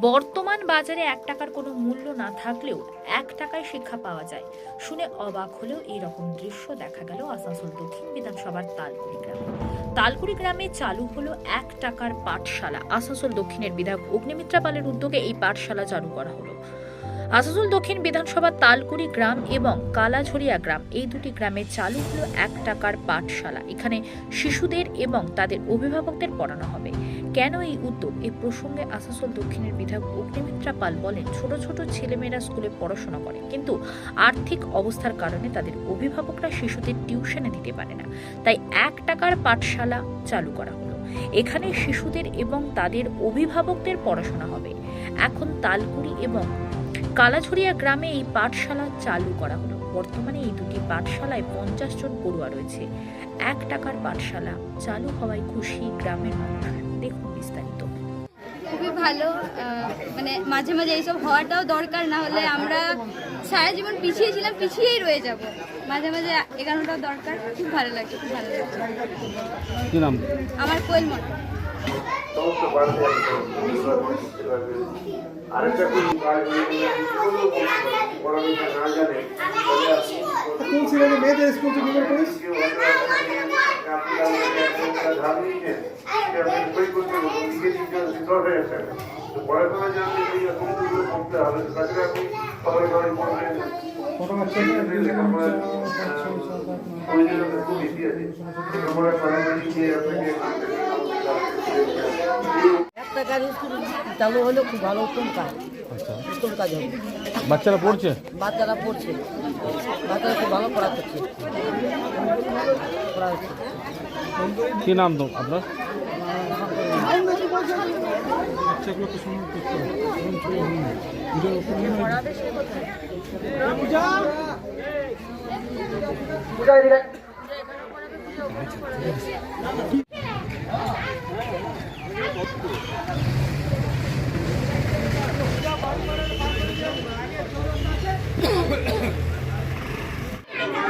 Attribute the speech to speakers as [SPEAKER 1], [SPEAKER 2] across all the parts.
[SPEAKER 1] বর্তমান বাজারে এক টাকার কোনো মূল্য না থাকলেও এক টাকায় শিক্ষা পাওয়া যায়। শুনে অবাক হলেও এইরকম দৃশ্য দেখা গেল আসানসোল দক্ষিণ বিধানসভার তালকুড়ি গ্রামে। তালকুড়ি গ্রামে চালু হলো এক টাকার পাঠশালা। আসানসোল দক্ষিণের বিধায়ক অগ্নিমিত্রা পালের উদ্যোগে এই পাঠশালা চালু করা হলো। আসানসোল দক্ষিণ বিধানসভার তালকুড়ি গ্রাম এবং কালাঝরিয়া গ্রাম এই দুটি গ্রামে চালু হলো এক টাকার পাঠশালা। এখানে শিশুদের এবং তাদের অভিভাবকদের পড়ানো হবে। কেন এই উদ্যোগ? এ প্রসঙ্গে আসানসোল দক্ষিণের বিধায়ক অগ্নিমিত্রা পাল বলেন, ছোট ছোট ছেলেমেয়েরা স্কুলে পড়াশোনা করে, কিন্তু আর্থিক অবস্থার কারণে তাদের অভিভাবকরা শিশুদের টিউশনে দিতে পারে না। তাই এক টাকার পাঠশালা চালু করা হলো। এখানে শিশুদের এবং তাদের অভিভাবকদের পড়াশোনা হবে। এখন তালকুড়ি এবং কালাঝরিয়া গ্রামে এই পাঠশালা চালু করা হলো। বর্তমানে এই দুটি পাঠশালায় পঞ্চাশ জন পড়ুয়া রয়েছে। এক টাকার পাঠশালা চালু হওয়ায় খুশি গ্রামের মানুষ।
[SPEAKER 2] ভালো মানে মাঝে মাঝে এইসব হওয়াটাও দরকার না হলে আমরা সারা জীবন পিছিয়ে ছিলাম পিছিয়েই রয়ে যাব। মাঝে মাঝে এগানোটাও দরকার খুব ভালো লাগছে খুব ভালো লাগছে।
[SPEAKER 3] নাম?
[SPEAKER 2] আমার কোয়েল মনে
[SPEAKER 4] আরেকটা
[SPEAKER 5] কোন মেয়েদের স্কুল থেকে
[SPEAKER 4] দিতে হবে দশ হাজার টাকা তো পড়াশোনা জানতে এই সমস্তগুলো করতে হবে তাছাড়া আপনি সবাই সবাই পড়বেন খুব বেশি আছে লেখাপড়া করার যে আপনাকে
[SPEAKER 6] টাকার স্কুল চালু হলে খুব ভালো উত্তম কাজ। উত্তম কাজ হবে।
[SPEAKER 3] বাচ্চারা পড়ছে?
[SPEAKER 6] বাচ্চারা পড়ছে। বাচ্চারা খুব ভালো পড়া করছে
[SPEAKER 3] কি নাম তো আপনার?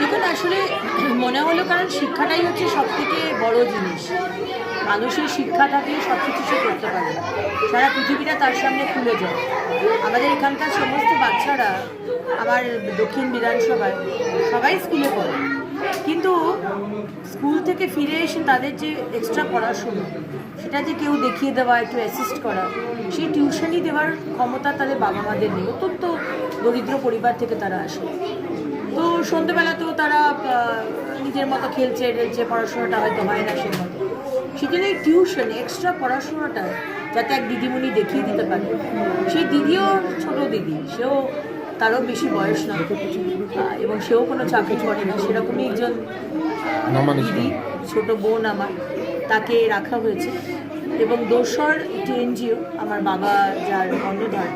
[SPEAKER 7] দেখুন, আসলে মনে হলো কারণ শিক্ষাটাই হচ্ছে সব থেকে বড় জিনিস। মানুষের শিক্ষা থাকলে সব কিছু সে করতে পারে সারা পৃথিবীটা তার সামনে খুলে যায়। আমাদের এখানকার সমস্ত বাচ্চারা আমার দক্ষিণ বিধানসভায় সবাই স্কুলে পড়ে। কিন্তু স্কুল থেকে ফিরে এসে তাদের যে এক্সট্রা পড়াশুনো, সেটা যে কেউ দেখিয়ে দেওয়া, একটু অ্যাসিস্ট করা, সেই টিউশনই দেওয়ার ক্ষমতা তাদের বাবা মাদের নেই। অত্যন্ত দরিদ্র পরিবার থেকে তারা আসে। তো সন্ধ্যেবেলাতেও তারা নিজের মতো খেলছে, টেলছে, পড়াশোনাটা হয়তো হয় না সেই মতো। এই টিউশন এক্সট্রা পড়াশোনাটা যাতে এক দিদিমণি দেখিয়ে দিতে পারে। সেই দিদিও ছোট দিদি, সেও তারও বেশি বয়স না। এবং সেও কোনো চাকরি করে না। সেরকমই একজন দিদি ছোট বোন আমার। তাকে রাখা হয়েছে। এবং দোসর একটি এনজিও আমার বাবা যার অন্নধার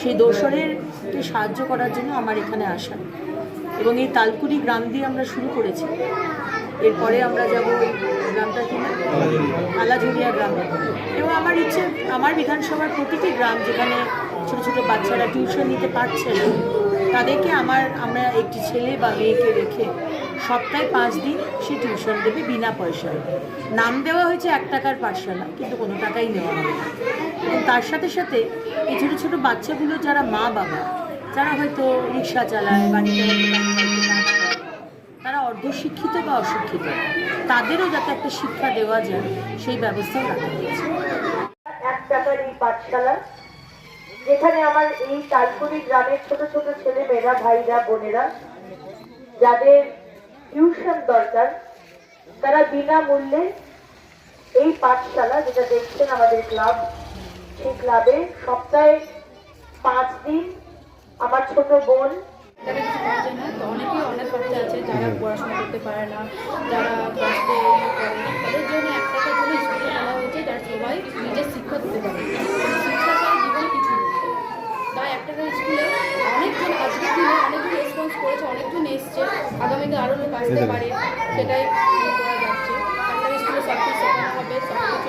[SPEAKER 7] সেই দোসরেরকে সাহায্য করার জন্য আমার এখানে আসা। এবং এই তালকুড়ি গ্রাম দিয়ে আমরা শুরু করেছি। এরপরে আমরা যাব ওই গ্রামটা কি না গ্রামে। এবং আমার ইচ্ছে, আমার বিধানসভার প্রতিটি গ্রাম যেখানে ছোট ছোট বাচ্চারা টিউশন নিতে পারছে না, তাদেরকে আমার, আমরা একটি ছেলে বা মেয়েকে রেখে সপ্তাহে পাঁচ দিন সে টিউশন দেবে বিনা পয়সায়। নাম দেওয়া হয়েছে এক টাকার পাঠশালা কিন্তু কোনো টাকাই নেওয়া হবে না। এবং তার সাথে সাথে এই ছোটো ছোটো বাচ্চাগুলো যারা মা বাবা যারা হয়তো রিক্সা চালায়, বাড়িতে অর্ধশিক্ষিত বা অশিক্ষিত, তাদেরও যাতে একটা শিক্ষা দেওয়া যায়, সেই ব্যবস্থাও রাখা হয়েছে।
[SPEAKER 8] এক টাকার এই পাঠশালা, যেখানে আমার এই তালকুড়ি গ্রামের ছোট ছোট ছেলে মেয়েরা ভাইরা, বোনেরা, যাদের টিউশন দরকার, তারা বিনামূল্যে এই পাঠশালা, যেটা দেখছেন আমাদের ক্লাব, সেই ক্লাবে সপ্তাহে পাঁচ দিন আমার ছোট বোন
[SPEAKER 2] তো অনেকেই অনেক বাচ্চা আছে যারা পড়াশোনা করতে পারে না যারা কষ্টে ইয়ে করে তাদের জন্য এক টাকার জন্য স্কুলে বলা হয়েছে যার সবাই নিজের শিক্ষা দিতে পারে। শিক্ষা ছাড়া জীবনে কিছু তাই এক টাকার স্কুলে অনেকজন আজকের দিনে অনেকজন রেসপন্স করেছে অনেকজন এসছে। আগামীতে আরও লোক আসতে পারে সেটাই করা যাচ্ছে। এক টাকার স্কুলে সব কিছু হবে সব কিছু